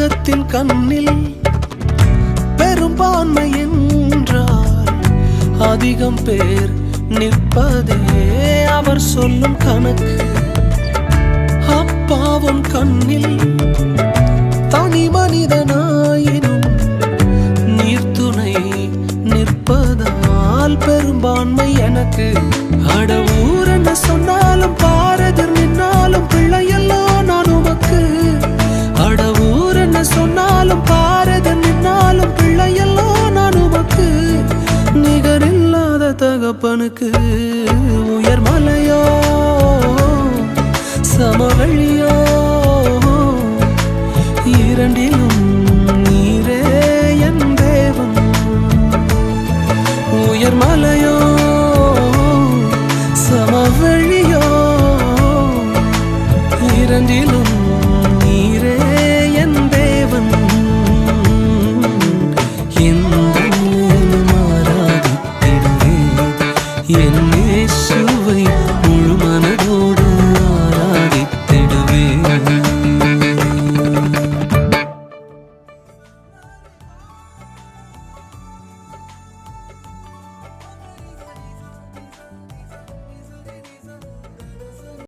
உலகத்தின் கண்ணில் பெரும்பான்மை என்றால் அதிகம் பேர் நிற்பதே அவர் சொல்லும் கணக்கு. அப்பாவும் கண்ணில் தனி மனிதனாயினும் நீர்த்துணை நிற்பதால் பெரும்பான்மை எனக்கு. அட தகப்பனுக்கு உயர் மலையோ சமவெளியோ இரண்டிலும் நீரே என் தேவன். உயர் மலையோ இரண்டிலும் என்னே